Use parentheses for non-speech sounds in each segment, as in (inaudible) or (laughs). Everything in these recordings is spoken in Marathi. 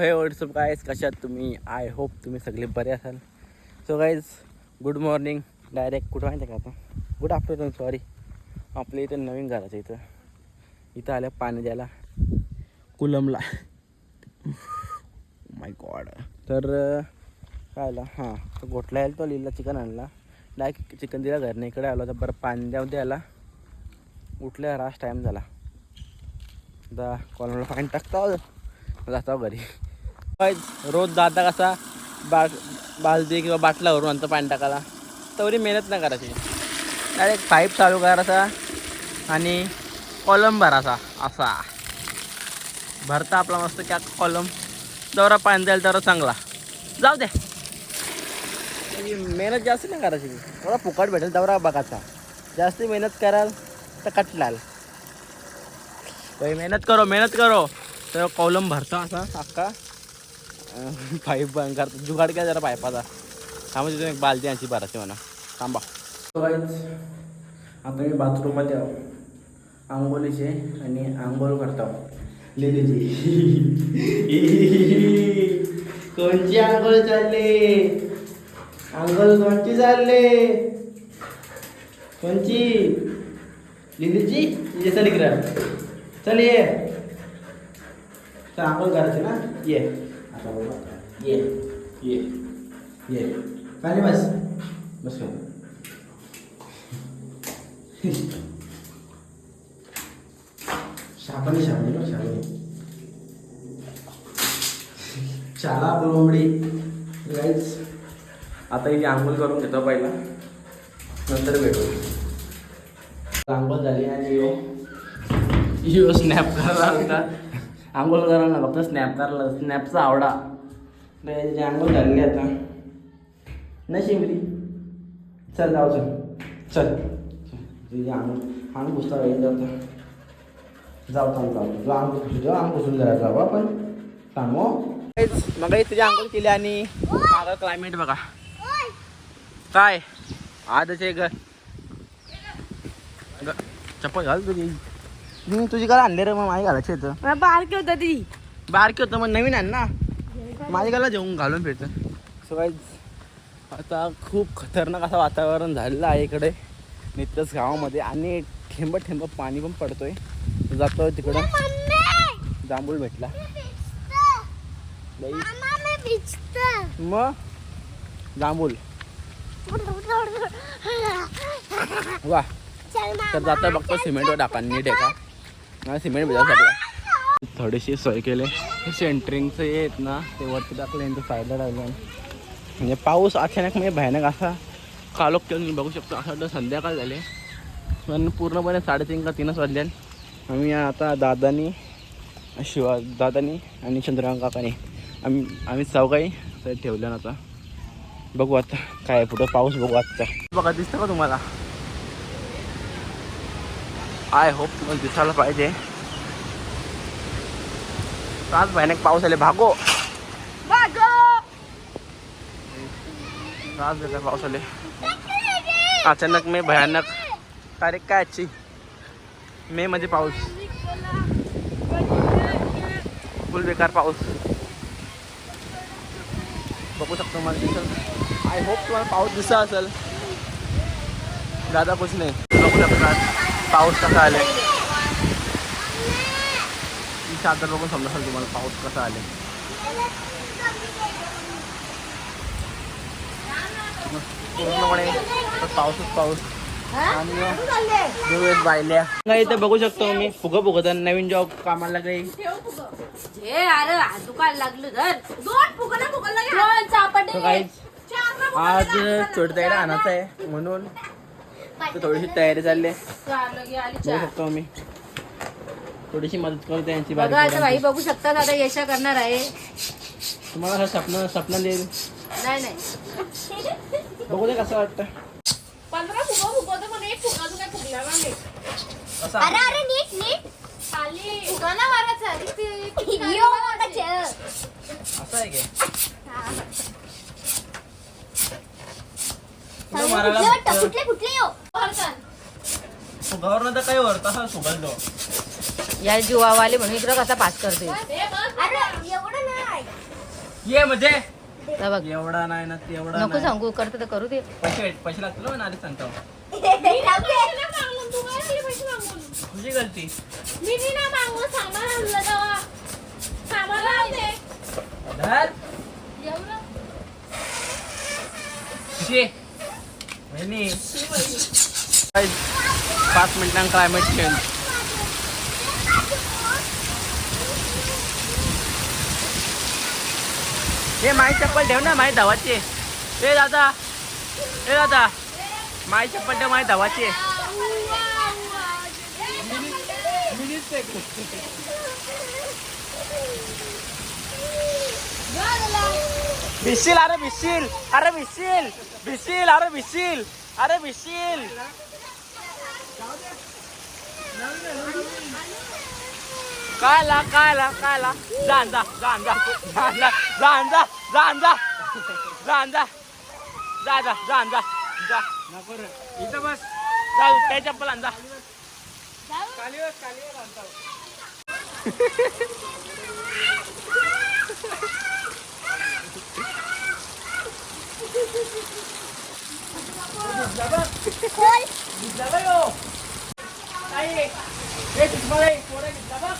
हे व्हॉट्सअप गायज कशात तुम्ही? आय होप तुम्ही सगळे बरे असाल. So guys good morning direct कुठं माहिती का आता? गुड आफ्टरनून सॉरी आपल्या इथं नवीन घराचं इथं. इथं आलं पाणी द्यायला. कुलमला. Oh माय गॉड तर काय आला? हां तर गोठला यायला तो लिहिला चिकन आणला. डायरेक्ट चिकन दिला घरने. इकडे आलो तर बरं पाणी द्यावं द्यायला. उठल्या रास टाईम झाला. दा कॉलमला पाणी टाकता जाता घरी रोज दादा कसा बाट बालदी किंवा बाटलावरून आणतो पाणी टाकायला. तेवढी मेहनत नाही करायची. डायरेक्ट पाईप चालू करायचा आणि कॉलम भरायचा असा भरता आपला मस्त क्या कॉलम दौरा पाणी द्यायला तर चांगला. जाऊ दे. मेहनत जास्त नाही करायची. थोडा फुकट भेटेल दौरा बघायचा. जास्त मेहनत कराल तर कटलाल मेहनत करो मेहनत करो. तर कॉलम भरता असा अख्खा पाईप बंद करतो जुगाड क्या जरा पायपाचा हा म्हणजे तुम्ही एक बालदी यांची भरायची म्हणा. थांबा. आता मी बाथरूममध्ये आहो. आंघोळीचे आणि आंघोळ करतो कोणची आंघोळ चालले? आंघोळ कोणची चालले? कोणची? लिलीची ये चल इकडं. चल ये. चल आंघोळ करायची ना? ये. आता बघू. आता. ये. ये. ये. खाली बस. बस शाला कोंबडी गाईच आता इथे आंघोळ करून घेतो पहिला. नंतर भेटू. आंघोळ झाली आणि यो. यो स्नॅप करायला होता आंघोळ करायला ना फक्त स्नॅप करायला स्नॅपचा आवडा. त्याची आंघोळ झालेली आता. नाही शिमली चल जाऊ चल. चल. तुझी आंघोळ अंग पुसता वेळ जाऊ जाऊ थांब जाऊ. जो अंग तुझं अंग पुसून जायचं जाऊ आपण थांबो हो. मग तुझी आंघोळ केली आणि मागं क्लायमेट बघा. काय? आजचे ग- चप्पल घाल तुझी. मी तुझी काय आणले रे मग माझी घालायची येतं मला बारकी होता ती. बारकी होतं मग नवीन आण ना. माझी गाला जेवून घालून फिरतं. सो आता खूप खतरनाक असं वातावरण झालेलं आहे इकडे. नित्यच गावामध्ये आणि ठेंब ठेंब पाणी पण पडतोय. जातो तिकडं. जांभूळ भेटला. मग? जांभूळ. (laughs) वा. तर जाता बघतो सिमेंटवर टाका नीट आहे का? मला सिमेंट भेटा सगळं थोडीशी सोय केले. हे सेंटरिंगचं येत ना ते वरती टाकले आणि ते साईडला टाकलं. म्हणजे पाऊस अचानक म्हणजे भयानक असा कालोख तुम्ही बघू शकतो असं वाटतं संध्याकाळ झाले. पण पूर्णपणे साडेतीन का तीनच वाजले आम्ही आता दादानी शिवा दादानी आणि चंद्रकांत काकाने. आम्ही आम्ही चौघाही साईड ठेवल्या ना आता. बघू आता काय आहे पुढं पाऊस बघू आता बघा दिसतं का तुम्हाला? आय होप तुम्हाला दिसायला पाहिजे आज भयानक पाऊस आले भागो। आज देतात पाऊस आले अचानक मे भयानक। तारीख काय आजची मे मध्ये पाऊस फुल बेकार पाऊस बघू शकतो मला दिसल आय होप तुम्हाला पाऊस दिसा असेल दादा कुछ नाही। बघू शकतात पाऊस कसा आले चादर बघून समजा तुम्हाला पाऊस कसा आले पूर्णपणे पाऊसच पाऊस. आणि बायल्या. काही इथे बघू शकतो मी. फुगं फुगत नवीन जॉब कामाला काही आज छोटताईला आणायचं आहे म्हणून. तर थोडीशी तयारी चालली. शकतो मी थोडीशी मदत करते यांची बघा आता भाई बघू शकतात आता यशा करणार आहे. तुम्हाला असं स्वप्न स्वप्न देईल. नाही नाही. बघू दे कसं वाटतं. पंधरा फुगा फुगवतो पण एक फुगा तू काय फुगला नाही. कसं अरे अरे नीट नीट. खाली फुगा ना मारायचा. (laughs) असं आहे की? मारायला फुगावर तर काही तो या जीवावाले म्हणून इकडं कसा पास करते अरे एवढं नाही. ये म्हणजे? हे बघ. एवढा नाही ना तेवढा नको नाही. सांगू करते तर करू दे. पैसे पैसे लागतील ना आधीच सांगतो. (laughs) तुझी गलती. धर किती. पाच मिनिटां क्लायमेट चेंज हे माई चप्पल ठेव ना माई धावाची. आहे. ए दादा. ए दादा. माई चप्पल ठेव माई धावाची. भिशील अरे भिशील अरे भिशील भिशील अरे भिशील अरे भिशील. काय ला काय ला काय ला जाण जा जाण जा जाण जा जाण जा जाण जा जाण जा जा जा जाण जा जा. नको रे इथं बस. जा त्या चप्पल आण जा. खाली बस आणता भिजला बघ ह्यो. आई, ए, भिजला रे, पोरं भिजला बघ.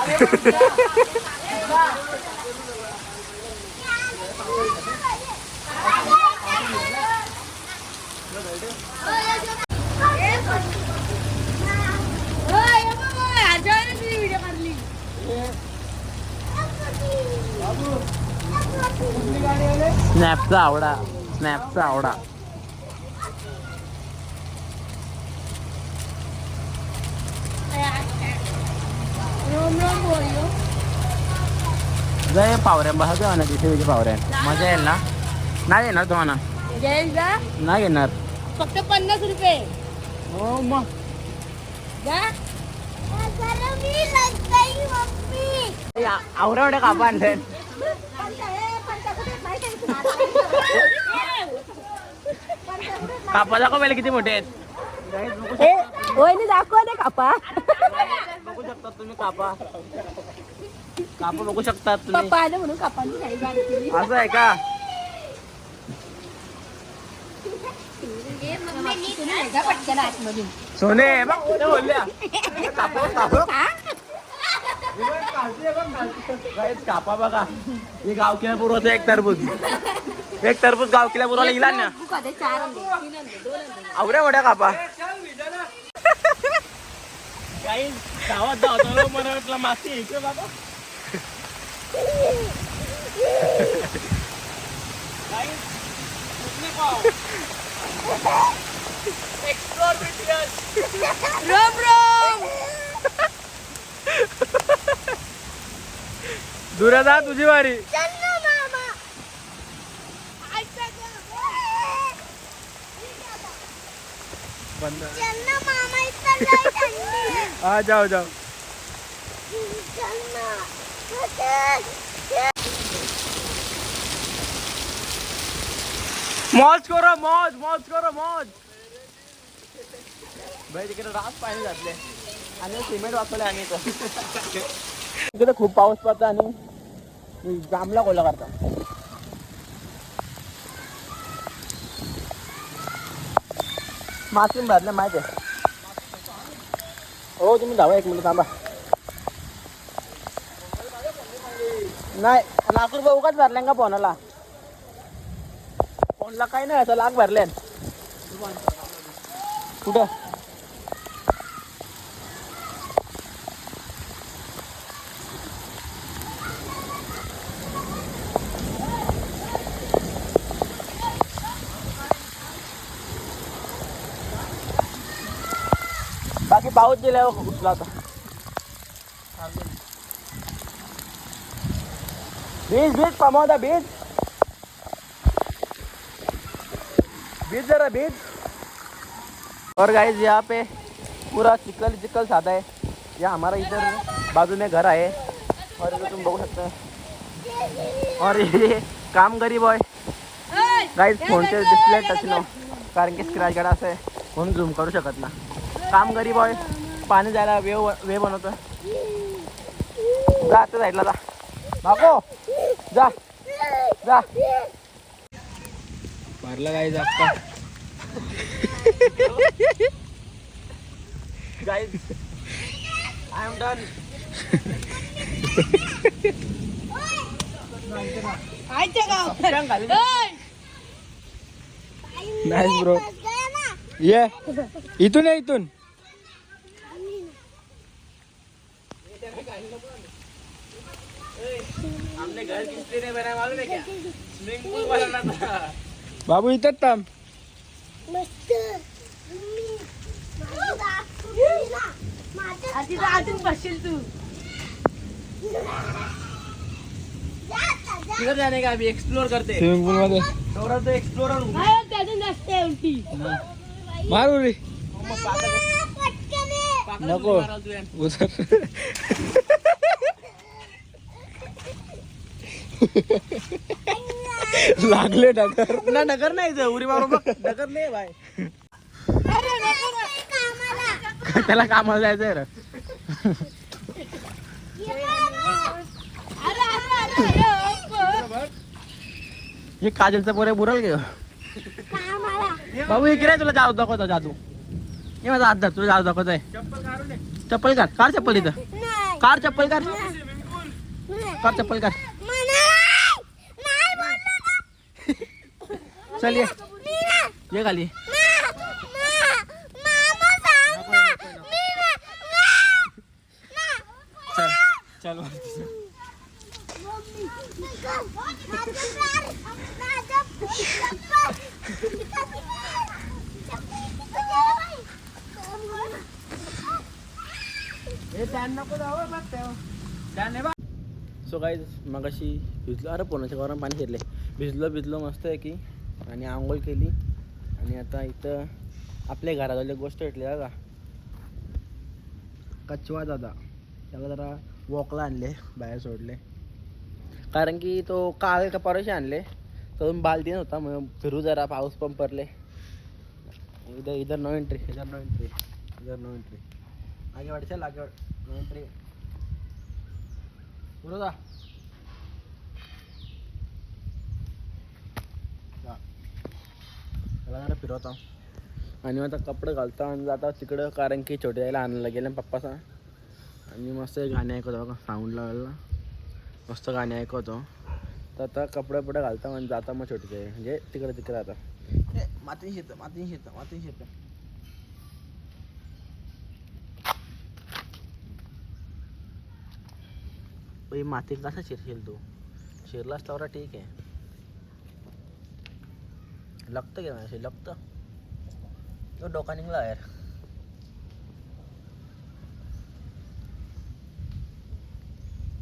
अरे, भिजला. भिजला. स्नॅपचा आवडा स्नॅपचा आवडा जय पावऱ्या बसा ना तिथे तुझ्या पावऱ्या मजा येईल ना नाही येणार तुम्हाला नाही येणार फक्त पन्नास रुपये हो मग एवढ्या कापा आणले कापा दाखव पहिले किती मोठे आहेत बघू दाखव दे कापा तुम्ही कापा. कापा बघू शकता तुम्ही. पप्पा आले म्हणून कापांची असं आहे का? पटकन सोने बघ. बोलल्या. कापा कापा. Guys, कापा बघा. हे गावकीला पुरवतो एक टरबूज. एक टरबूज गावकीला पुरवला गेला ना चार आवड्या मोठ्या कापा. काही गावात धावतो मला वाटलं माती इकडे बाबा Guys, कुठली पाव? Explore BTS. राम राम दुरा जा तुझी वारी बंद. हा जाओ जाओ मौज करो मौज मौज करो मौज. भाई तिकडे रात पाणी घातले आणि सिमेंट वाचवले आणि. इकडे खूप पाऊस पडतो आणि जामला कोला करता मासून भरले माहिती आहे. हो तुम्ही धावा एक मिनिट थांबा. नाही लाख रुपये उगाच भरले का फोनाला? फोनला काही नाही असं लाख भरले. कुठं? पाऊस दिल्यावर उठला होता. बीज बीज कमावता बीज. बीज जरा बीज. और गाइज यहाँ पे पूरा चिकल चिकल साधा है. या हमारा इधर बाजू में घर आहे. और इधर तुम बघू सकते और ये काम गरीब आहे. गाईज फोनचे डिस्प्ले टच नो कारण की स्क्रॅच गाडा असं आहे. म्हणून झूम करू शकत ना काम गरीब आहे. पाणी जायला वेव वे बनवतो जा आता साईडला जा. बाको जा. जा. मारला काय जास्त guys I am done nice bro ये इथून ये इथून. बाबू इथंच थांब. अजून बसशील तू का अभी एक्सप्लोर करते स्विमिंग पूल मध्ये तो एक्सप्लोर त्यातून जास्त आहे उलटी मारू रे नको उतर (laughs) लागले डगर. ना डगर नाही इथं, उरी मारू डगर नाही बाय. त्याला कामाला जायचंय रे. हे काजलचं पोरे बुरल गे. बाबू इकडे तुला जादू दाखवतो जादू. हे माझा हात धर तुला जादू दाखवतोय. चप्पल काढ. कार चप्पल इथं. कार चप्पल काढ. कार चप्पल काढ. चल ये. ये खाली. चल. चल सो काय मग अशी भिजलो. अरे पोनाच्या गरम पाणी शिरले भिजलो भिजलो मस्त आहे की. आणि आंघोळ केली. आणि आता इथं आपल्या घराजवळ गोष्ट भेटली का कचवा दादा. त्याला जरा वॉकला आणले बाहेर सोडले. कारण की तो काळ का परवाशी आणले. तो बालदी नव्हता मग फिरू जरा पाऊस पण पडले. इधर इधर नो एंट्री इधर नो एंट्री इधर नो एंट्री आगे वाढ चल आगे वाढ नो एंट्री पुढं जा जा. त्याला जरा फिरवता. आणि मग आता कपडे घालता आणि जाता तिकडं कारण की छोटे जायला आणायला गेले पप्पाचा. आणि मस्त गाणे ऐकतो बघा साऊंड लागला. मस्त गाणे ऐकवतो. तर आता कपडे पुढे घालता आणि जाता मग छोटे जाई म्हणजे तिकडे तिकडे आता. माती शेत माती शेत माती शेत. माती कसा शिरशील तू? शिरला तर ठीक आहे. लागतं की नाही? लागतं तो डोका निघला यार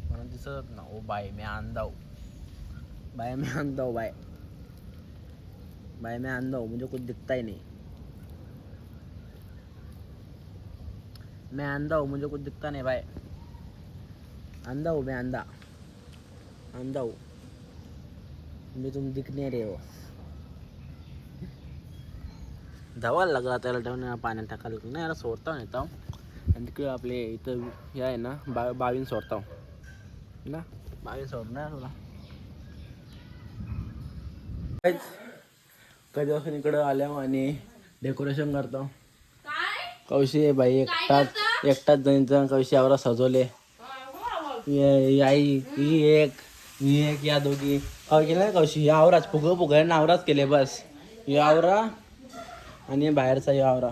म्हणून दिसत ना ओ बाय मी अंदाव बाय मी अंदाव बाय बाय मैं अंधा हूँ मुझे कुछ दिखता ही नहीं. मैं अंधा हूँ मुझे कुछ दिखता नहीं भाई अंधा हूँ मैं अंधा. अंधा हूँ मुझे तुम दिख नहीं रहे हो. धावायला लागला त्याला ठेवून पाण्यात टाकायला लागलं. नाही याला सोडता येतो आणि तिकडे आपले इथं हे आहे ना बा बावीन सोडता ना? बावीन सोडणार तुला. कधीपासून इकडं आल्या आणि डेकोरेशन करतो कौशी आहे बाई एकटाच एकटाच जणीचं कौशी आवरा सजवले. ये- ही आई ही एक ही एक या दोघी. अहो केलं ना कौशी ही आवराच फुग फुग आवराच केले बस. ही आवरा आणि बाहेरचा ही आवरा.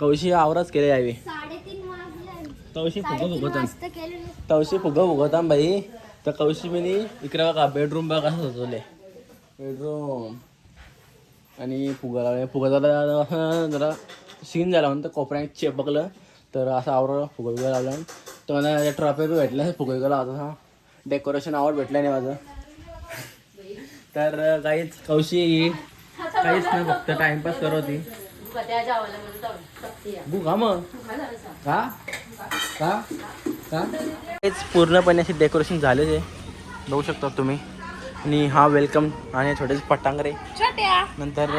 कौशी आवराच केले यावी साडेतीन वाजले कौशी फुग केले कौशी फुग फुगवता बाई. तर कौशी मिनी इकडे बघा बेडरूम बघा कसं सजवले. बेडरूम आणि फुगा लावले फुगा झाला असं जरा सीन झाला म्हणून तर कोपऱ्यात चेपकलं. तर असं आवडलं फुगा बिगा लावलं तर मला ट्रॉफी बी भेटल्या फुगा बिगा लावता हा. डेकोरेशन आवड भेटलं नाही माझं. तर काहीच कौशी काहीच नाही फक्त टाइमपास बुगा मग? का? का? का? हेच पूर्णपणे असे डेकोरेशन झालेच आहे बघू शकता तुम्ही. आणि हा वेलकम आणि छोटेसे पटांगरे. नंतर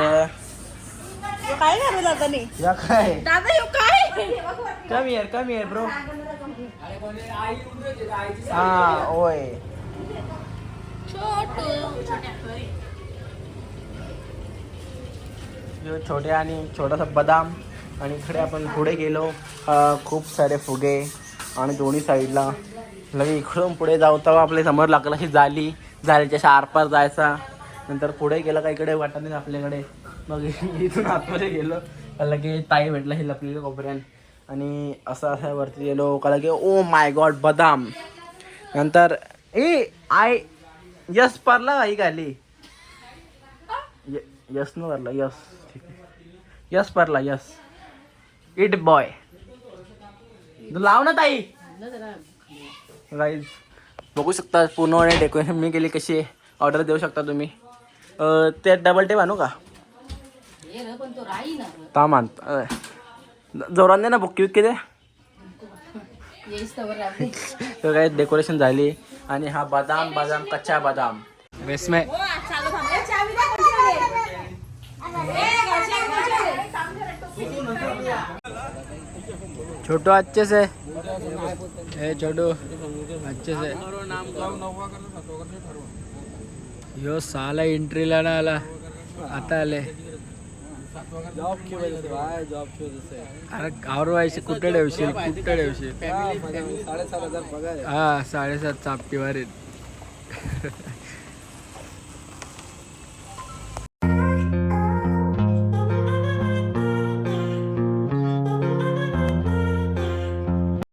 काय झालं या काय? दादा येऊ काय? Come here come here bro हा ओय हे छोटे आणि छोटासा बदाम आणि इकडे आपण पुढे गेलो. खूप सारे फुगे आणि दोन्ही साईडला. लगे इकडून पुढे जाऊ तेव्हा आपल्यासमोर लागला की जाली जालीच्या अशा आरपार जायचा. नंतर पुढे गेलं का इकडे वाटत नाही आपल्याकडे. मग (laughs) इथून आतमध्ये गेलो. कळलं की ताई भेटला हे लपलेलं कोपऱ्यान आणि असं असं वरती गेलो कळलं की ओ माय गॉड बदाम. नंतर ए आय यस पारला आई गाली यस न भरला यस. ठीक यस भरला यस. इट बॉय लाव ना ताई. गाईज बघू शकता पूर्ण डेकोरेशन मी केली कशी ऑर्डर देऊ शकता तुम्ही. ते डबल टेप आणू का? हे र ना जोरान दे ना बुक्की विक्की दे. तर काय डेकोरेशन झाली. आणि हा बदाम बदाम कच्चा बदाम. बेसमे हो, आज चालू थांब. ए, चावी द्या कोणतीकडे? ए, घरच्या घरच्या. छोटू अच्छे से। ए छोटू अच्छे से। यो साला एंट्रीला ना आला। आता आले। अरे गावर व्हायचे कुठे ठेवशील? कुठे ठेवशील? हा साडेसात चापटी मारेल (laughs)